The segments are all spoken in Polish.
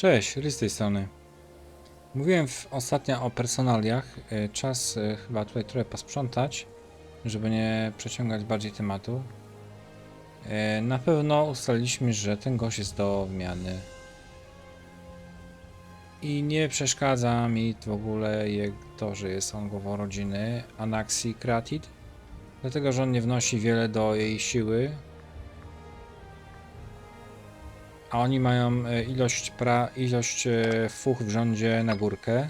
Cześć, Rys z tej strony. Mówiłem ostatnio o personaliach. E, Czas e, chyba tutaj trochę posprzątać, żeby nie przeciągać bardziej tematu. E, Na pewno ustaliliśmy, że ten gość jest do wymiany. I nie przeszkadza mi w ogóle to, że jest on głową rodziny Anaxi Kratid. Dlatego, że on nie wnosi wiele do jej siły, a oni mają e, ilość, pra, ilość e, fuch w rządzie na górkę.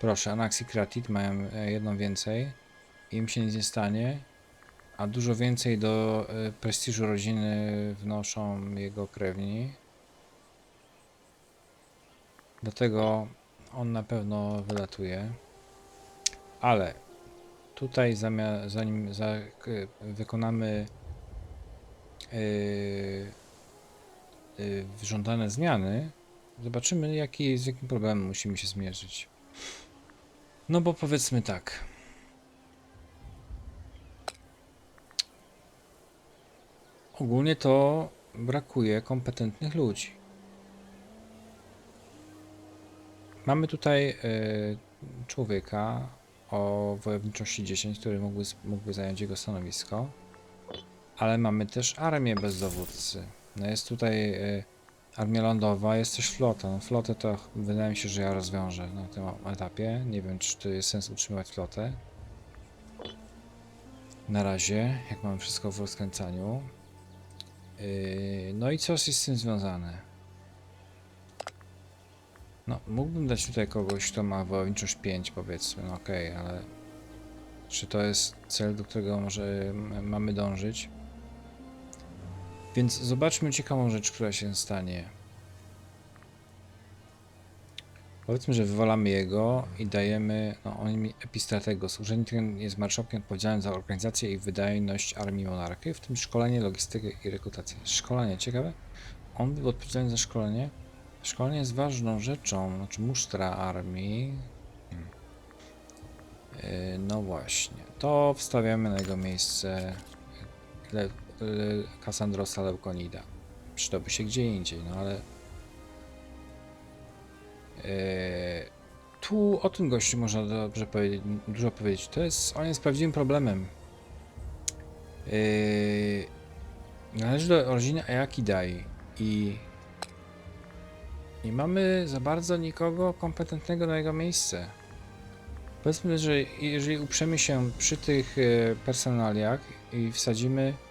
Proszę, Anaxi Kratit mają e, jedną więcej. Im się nic nie stanie. A dużo więcej do prestiżu rodziny wnoszą jego krewni. Dlatego on na pewno wylatuje. Ale tutaj zanim wykonamy yy, żądane zmiany, zobaczymy jaki, z jakim problemem musimy się zmierzyć. No bo powiedzmy tak. Ogólnie to brakuje kompetentnych ludzi. Mamy tutaj y, człowieka o wojowniczości 10, który mógłby, mógłby zająć jego stanowisko, ale mamy też armię bez dowódcy. No jest tutaj y, armia lądowa, jest też flota. No flotę to wydaje mi się, że ja rozwiążę na tym etapie. Nie wiem, czy to jest sens utrzymywać flotę. Na razie, jak mamy wszystko w rozkręcaniu. Yy, no i co jest z tym związane? No, mógłbym dać tutaj kogoś, kto ma wojowniczość 5, powiedzmy, no okej, ale czy to jest cel, do którego może mamy dążyć? Więc zobaczmy ciekawą rzecz, która się stanie. Powiedzmy, że wywalamy jego i dajemy, no on mi epistrategos. Urzędnik ten jest marszałkiem odpowiedzialnym za organizację i wydajność armii monarchy, w tym szkolenie, logistykę i rekrutację. Szkolenie, ciekawe? On był odpowiedzialny za szkolenie. Szkolenie jest ważną rzeczą, znaczy musztra armii. Hmm. Yy, no właśnie, to wstawiamy na jego miejsce Le, Kassandrosa Leukonida. Przydałby się gdzie indziej, no ale Eee, tu o tym gościu można dobrze powiedzieć, dużo powiedzieć. To jest, on jest prawdziwym problemem. Eee, należy do rodziny Ayakidai i nie mamy za bardzo nikogo kompetentnego na jego miejsce. Powiedzmy, że jeżeli uprzemy się przy tych e, personaliach i wsadzimy e,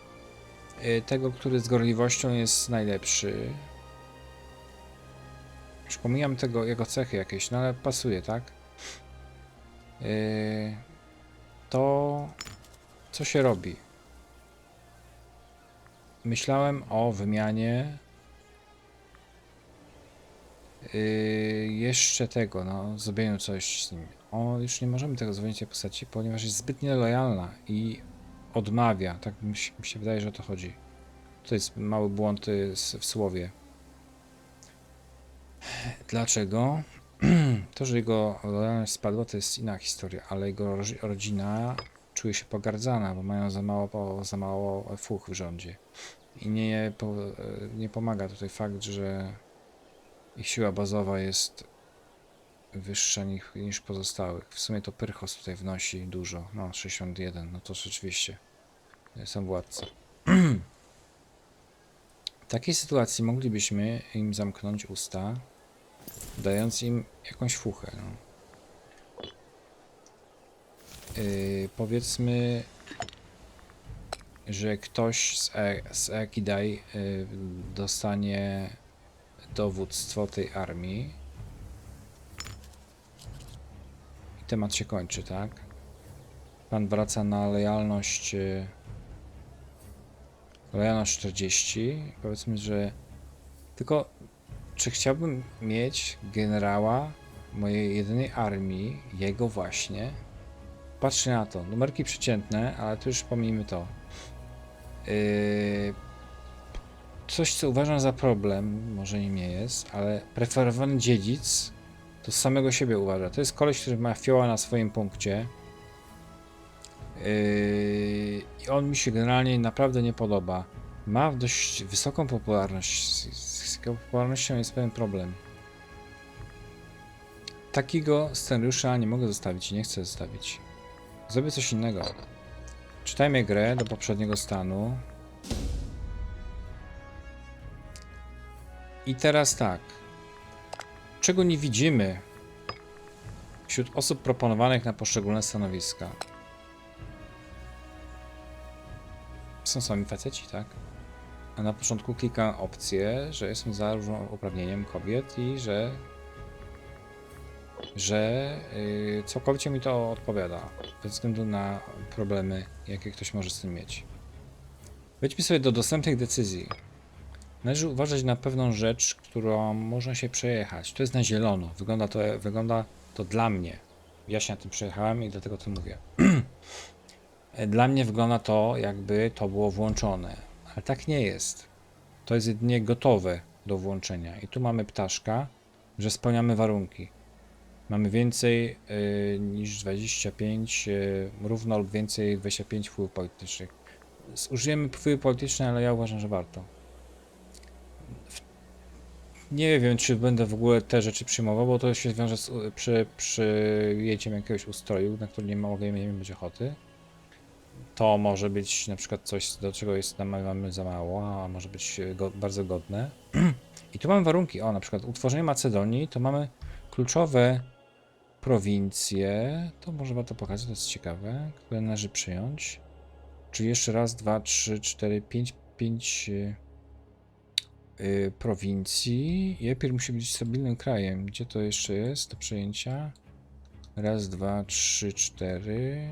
tego, który z gorliwością jest najlepszy, już pomijam tego, jego cechy jakieś, no ale pasuje, tak? Yy, to co się robi? Myślałem o wymianie yy, jeszcze tego, no, zrobieniu coś z nim. O, już nie możemy tego zrobić tej postaci, ponieważ jest zbyt nielojalna i odmawia. Tak mi się, mi się wydaje, że o to chodzi. To jest mały błąd y, w słowie. Dlaczego? To, że jego lojalność spadła, to jest inna historia, ale jego rodzi- rodzina czuje się pogardzana, bo mają za mało, za mało fuch w rządzie. I nie, po, nie pomaga tutaj fakt, że ich siła bazowa jest wyższa niż, pozostałych. W sumie to Pyrchos tutaj wnosi dużo, no 61, no to rzeczywiście są władca. W takiej sytuacji moglibyśmy im zamknąć usta, dając im jakąś fuchę. No. Yy, powiedzmy, że ktoś z, e z Ekidai yy, dostanie dowództwo tej armii. I temat się kończy, tak? Pan wraca na lojalność. Yy, lojalność 40. Powiedzmy, że tylko czy chciałbym mieć generała mojej jedynej armii, jego właśnie? Patrzcie na to, numerki przeciętne, ale to już pomijmy to. Yy, coś, co uważam za problem, może nim nie jest, ale preferowany dziedzic to z samego siebie uważa. To jest koleś, który ma fioła na swoim punkcie. Yy, I on mi się generalnie naprawdę nie podoba. Ma dość wysoką popularność. Z, z, popularnością jest pewien problem. takiego scenariusza nie mogę zostawić i nie chcę zostawić. Zrobię coś innego. Czytajmy grę do poprzedniego stanu. I teraz tak. Czego nie widzimy wśród osób proponowanych na poszczególne stanowiska? Są sami faceci, tak? A na początku klikam opcję, że jestem za równouprawnieniem kobiet i że że yy, całkowicie mi to odpowiada, bez względu na problemy, jakie ktoś może z tym mieć. Wejdźmy sobie do dostępnych decyzji. Należy uważać na pewną rzecz, którą można się przejechać. To jest na zielono. Wygląda to, wygląda to dla mnie. Ja się na tym przejechałem i dlatego to mówię. Dla mnie wygląda to, jakby to było włączone, ale tak nie jest. To jest jedynie gotowe do włączenia. I tu mamy ptaszka, że spełniamy warunki. Mamy więcej y, niż 25, y, równo lub więcej 25 wpływów politycznych. Zużyjemy wpływy polityczne, ale ja uważam, że warto. Nie wiem, czy będę w ogóle te rzeczy przyjmował, bo to się wiąże z przy, przyjęciem jakiegoś ustroju, na który nie mogę nie mieć ochoty. To może być na przykład coś, do czego jest nam mamy za mało, a może być e, go, bardzo godne. I tu mamy warunki. O, na przykład utworzenie Macedonii, to mamy kluczowe prowincje. To może warto pokazać, to jest ciekawe, które należy przyjąć. Czyli jeszcze raz, dwa, trzy, cztery, pięć, pięć y, prowincji. I Epir musi być stabilnym krajem. Gdzie to jeszcze jest do przejęcia? Raz, dwa, trzy, cztery.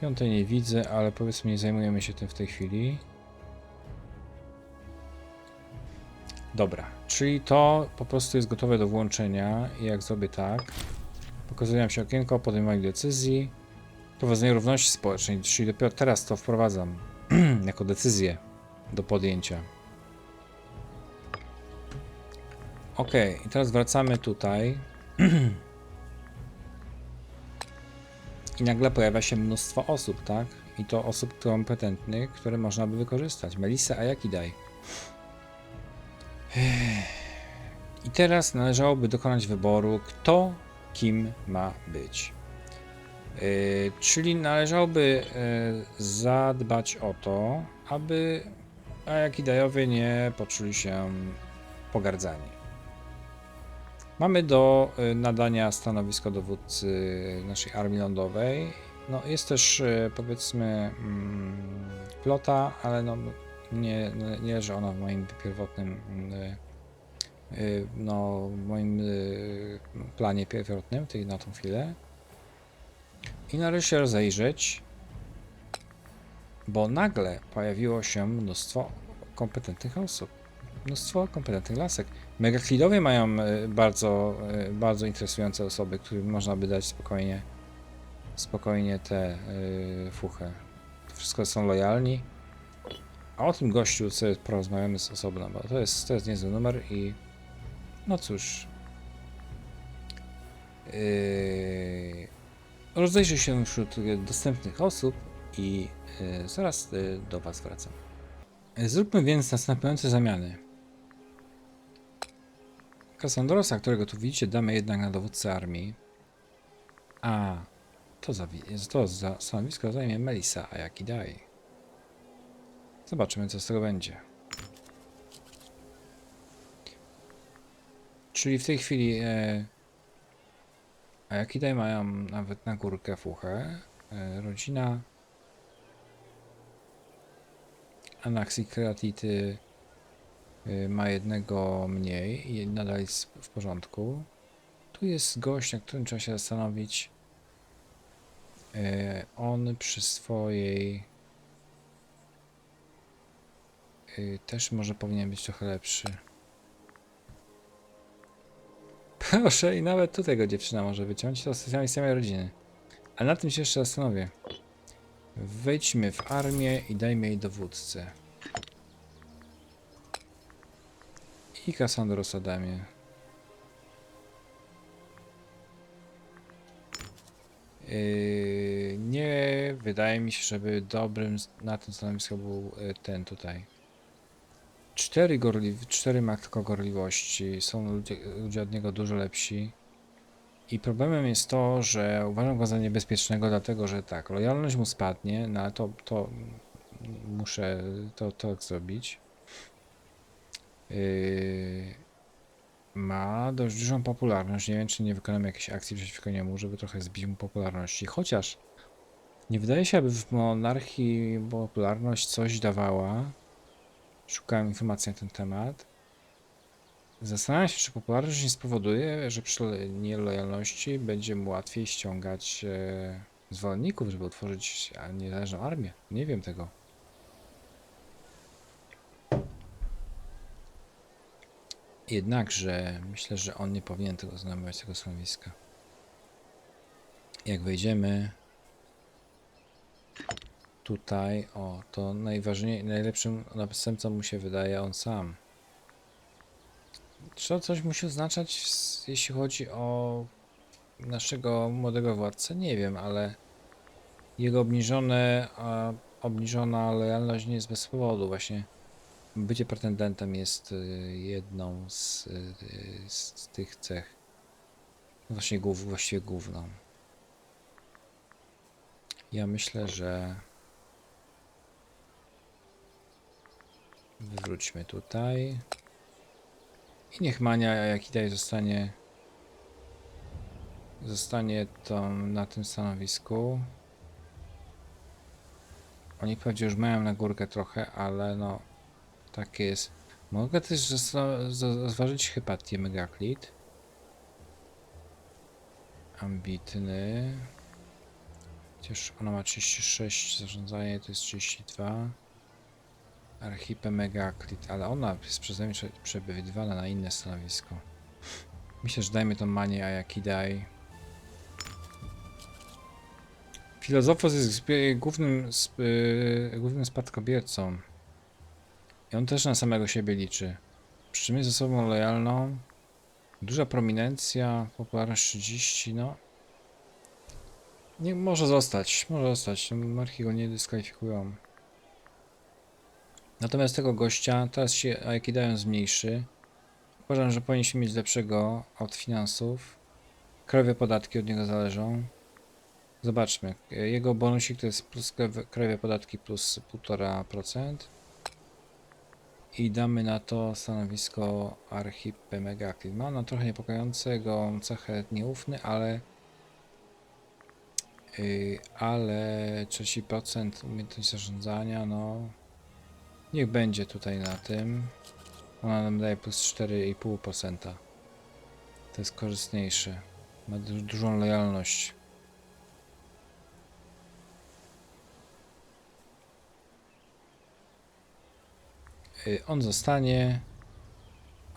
Piątej nie widzę, ale powiedzmy nie zajmujemy się tym w tej chwili. Dobra, czyli to po prostu jest gotowe do włączenia i jak zrobię tak, pokazuje nam się okienko podejmowania decyzji, prowadzenie równości społecznej, czyli dopiero teraz to wprowadzam jako decyzję do podjęcia. Ok, i teraz wracamy tutaj. I nagle pojawia się mnóstwo osób, tak? I to osób kompetentnych, które można by wykorzystać. Melissa, a jaki daj? I teraz należałoby dokonać wyboru, kto kim ma być. Yy, czyli należałoby yy, zadbać o to, aby Ayakidajowie nie poczuli się pogardzani. Mamy do y, nadania stanowisko dowódcy naszej armii lądowej. No, jest też y, powiedzmy mm, flota, ale no, nie, nie leży ona w moim pierwotnym y, no, moim planie pierwotnym, tej na tą chwilę. I należy się rozejrzeć, bo nagle pojawiło się mnóstwo kompetentnych osób. Mnóstwo kompetentnych lasek. Megaklidowie mają e, bardzo, e, bardzo interesujące osoby, którym można by dać spokojnie spokojnie te yy, fuchę. To wszystko są lojalni. A o tym gościu sobie porozmawiamy z osobna, bo to jest, to jest niezły numer i no cóż. Yy, się wśród dostępnych osób i yy, zaraz yy, do Was wracam. Zróbmy więc następujące zamiany. Kassandrosa, którego tu widzicie, damy jednak na dowódcę armii. A, to za, to za stanowisko zajmie Melissa, a jaki daj. Zobaczymy, co z tego będzie. Czyli w tej chwili e, a jaki daj mają nawet na górkę fuchę. E, rodzina Anaxi Kreatity y, ma jednego mniej i nadal jest w porządku. Tu jest gość, na którym trzeba się zastanowić. Y, On przy swojej y, też może powinien być trochę lepszy. Proszę, i nawet tutaj go dziewczyna może wyciąć, to z samej rodziny. Ale na tym się jeszcze zastanowię. Wejdźmy w armię i dajmy jej dowódcę. I Cassandros Adamie. Yy, nie wydaje mi się, żeby dobrym na tym stanowisku był y, ten tutaj. cztery, gorli, cztery ma tylko gorliwości. Są ludzie, ludzie od niego dużo lepsi. I problemem jest to, że uważam go za niebezpiecznego, dlatego że tak, lojalność mu spadnie, no ale to, to muszę to, to zrobić. Yy, ma dość dużą popularność. Nie wiem, czy nie wykonam jakiejś akcji przeciwko niemu, żeby trochę zbić mu popularności. Chociaż nie wydaje się, aby w monarchii popularność coś dawała. Szukałem informacji na ten temat. Zastanawiam się, czy popularność nie spowoduje, że przy nielojalności będzie mu łatwiej ściągać e, zwolenników, żeby utworzyć niezależną armię. Nie wiem tego. Jednakże myślę, że on nie powinien tego zajmować tego stanowiska. Jak wejdziemy tutaj, o, to najważniej, najlepszym następcą mu się wydaje on sam. Czy coś musi oznaczać, jeśli chodzi o naszego młodego władcę? Nie wiem, ale jego obniżone, a, obniżona lojalność nie jest bez powodu. Właśnie bycie pretendentem jest y, jedną z, y, z, z tych cech. Właśnie głów, właściwie główną. Ja myślę, że wywróćmy tutaj. I niech Mania Jakidaj zostanie zostanie tam na tym stanowisku. Oni pewnie już mają na górkę trochę, ale no tak jest. Mogę też rozważyć Hypatię Megaklit. Ambitny. Chociaż ona ma 36 zarządzanie, to jest 32. Archipę Megaklit, ale ona jest przeze mnie prze- przebywana na inne stanowisko. Myślę, że dajmy tą manię Ayakidai. Filozofos jest głównym, sp- y, głównym spadkobiercą. I on też na samego siebie liczy. Przy czym jest lojalną. Duża prominencja, popularność 30, no. Nie, może zostać, może zostać. Marki go nie dyskwalifikują. Natomiast tego gościa teraz się Aikidają zmniejszy. Uważam, że powinniśmy mieć lepszego od finansów. Krajowe podatki od niego zależą. Zobaczmy. Jego bonusik to jest plus krajowe- podatki plus 1,5%. I damy na to stanowisko Archipę Megaklit. Ma ono trochę niepokojącego cechę nieufny, ale yy, ale 30% umiejętność zarządzania, no niech będzie tutaj na tym. Ona nam daje plus 4,5%. To jest korzystniejsze. Ma du dużą lojalność. Y, On zostanie.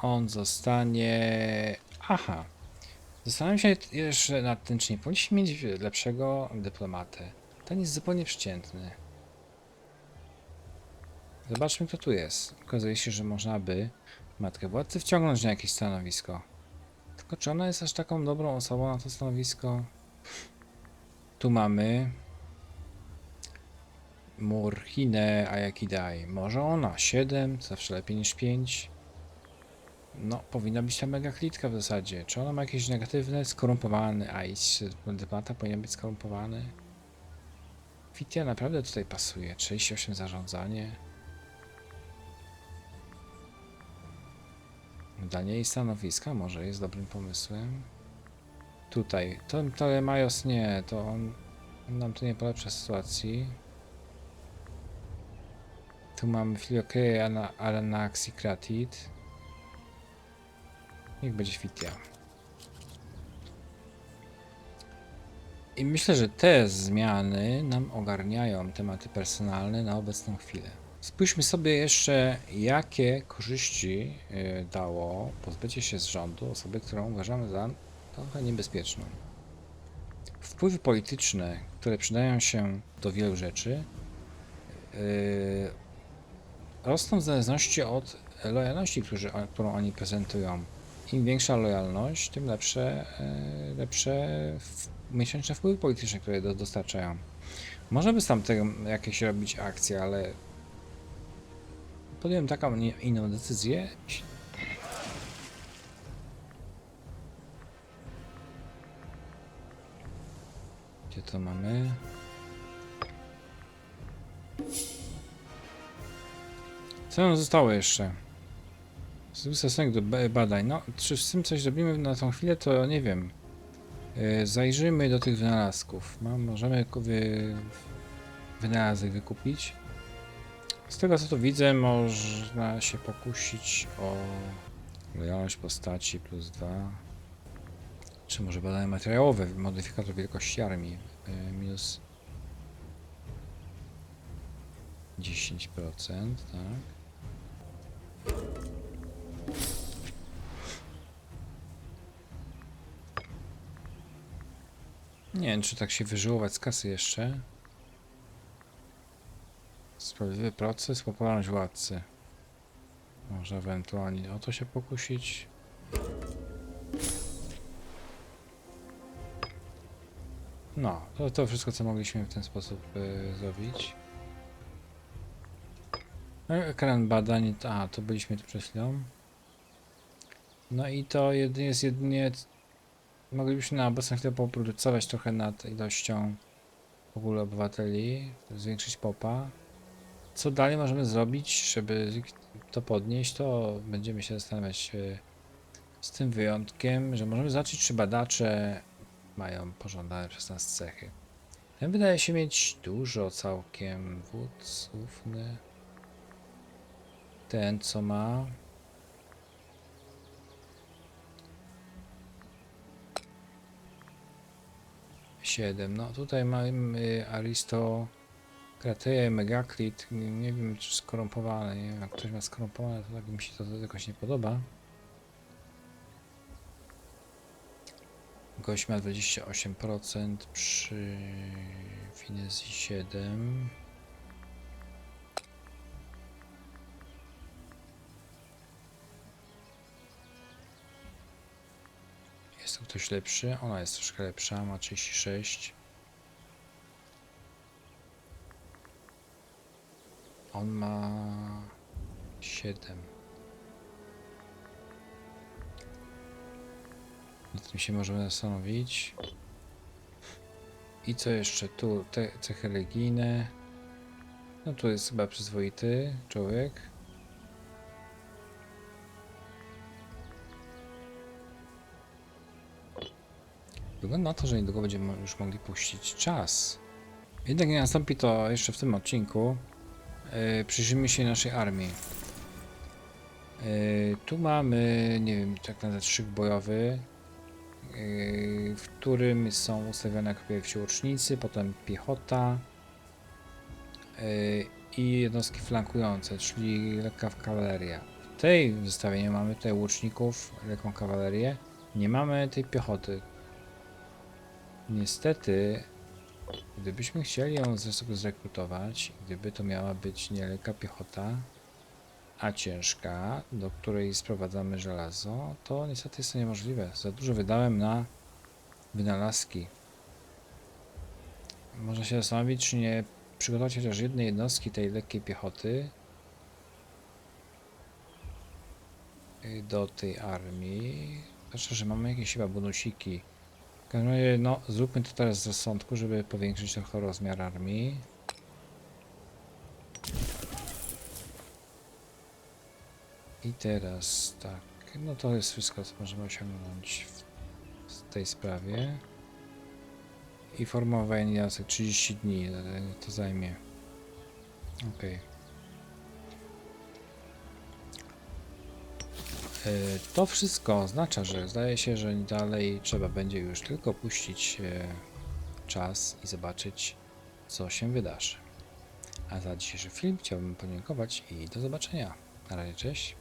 On zostanie. Aha. Zastanawiam się jeszcze nad tym, czy nie powinniśmy mieć lepszego dyplomatę. Ten jest zupełnie przeciętny. Zobaczmy, kto tu jest. Okazuje się, że można by matkę władcy wciągnąć na jakieś stanowisko. Tylko czy ona jest aż taką dobrą osobą na to stanowisko? Tu mamy Murhinę Ayakidai. Może ona 7, zawsze lepiej niż 5. No, powinna być ta mega klitka w zasadzie. Czy ona ma jakieś negatywne, skorumpowany? A i dyplomata powinien być skorumpowany. Fitia naprawdę tutaj pasuje. 38 zarządzanie. Danie jej stanowiska może jest dobrym pomysłem. Tutaj. To Telemajos nie, to on, on nam tu nie polepsza sytuacji. Tu mamy Filiokeję Aranaxi Kratit. Niech będzie Fitia. I myślę, że te zmiany nam ogarniają tematy personalne na obecną chwilę. Spójrzmy sobie jeszcze, jakie korzyści y, dało pozbycie się z rządu osoby, którą uważamy za trochę niebezpieczną. Wpływy polityczne, które przydają się do wielu rzeczy, y, rosną w zależności od lojalności, którą oni prezentują. Im większa lojalność, tym lepsze, y, lepsze miesięczne wpływy polityczne, które do, dostarczają. Można by z tamtego jakieś robić akcje, ale podjąłem taką, nie inną decyzję. Gdzie to mamy? Co nam zostało jeszcze? Stosunek do ba- badań. No, czy z tym coś robimy na tą chwilę, to nie wiem. Yy, Zajrzyjmy do tych wynalazków. Możemy wy, wynalazek wykupić. Z tego co tu widzę, można się pokusić o lojalność postaci plus 2. Czy może badania materiałowe, modyfikator wielkości armii yy, minus 10%, tak. Nie wiem, czy tak się wyżyłować z kasy jeszcze. Sprawiedliwy proces, popularność władcy. Może ewentualnie o to się pokusić. No, to, to wszystko, co mogliśmy w ten sposób y, zrobić. No, Ekran badań, a to byliśmy tu przed chwilą. No i to jedynie jest jedynie. Moglibyśmy na obecną chwilę popracować trochę nad ilością w ogóle obywateli, zwiększyć popa. Co dalej możemy zrobić, żeby to podnieść, to będziemy się zastanawiać e, z tym wyjątkiem, że możemy zobaczyć, czy badacze mają pożądane przez nas cechy. Ten wydaje się mieć dużo całkiem wódz ufny. Ten, co ma. Siedem. No tutaj mamy arystokratyę, megaklit. Nie, wiem, czy skorumpowany. Nie wiem, jak ktoś ma skorumpowane, to tak mi się to jakoś nie podoba. Gość ma 28% przy finezji 7. Jest tu ktoś lepszy? Ona jest troszkę lepsza, ma 36. On ma 7. Nad tym się możemy zastanowić. I co jeszcze? Tu te cechy religijne. No tu jest chyba przyzwoity człowiek. Wygląda na to, że niedługo będziemy już mogli puścić czas. Jednak nie nastąpi to jeszcze w tym odcinku. Yy, przyjrzyjmy się naszej armii. Yy, tu mamy, nie wiem, tak nazwać szyk bojowy, yy, w którym są ustawione pierwsi łucznicy, potem piechota i jednostki flankujące, czyli lekka kawaleria. W tej zestawieniu mamy tutaj łuczników, lekką kawalerię, nie mamy tej piechoty. Niestety, gdybyśmy chcieli ją ze sobą zrekrutować, gdyby to miała być nie piechota, a ciężka, do której sprowadzamy żelazo, to niestety jest to niemożliwe. Za dużo wydałem na wynalazki. Można się zastanowić, czy nie przygotować chociaż jednej jednostki tej lekkiej piechoty y, do tej armii. Znaczy, że mamy jakieś chyba bonusiki. No, zróbmy to teraz z rozsądku, żeby powiększyć trochę rozmiar armii. I teraz tak, no to jest wszystko, co możemy osiągnąć w, tej sprawie. I formowanie jasek 30 dni e, to zajmie. Ok. To wszystko oznacza, że zdaje się, że dalej trzeba będzie już tylko puścić e, czas i zobaczyć, co się wydarzy. A za dzisiejszy film chciałbym podziękować i do zobaczenia. Na razie, cześć.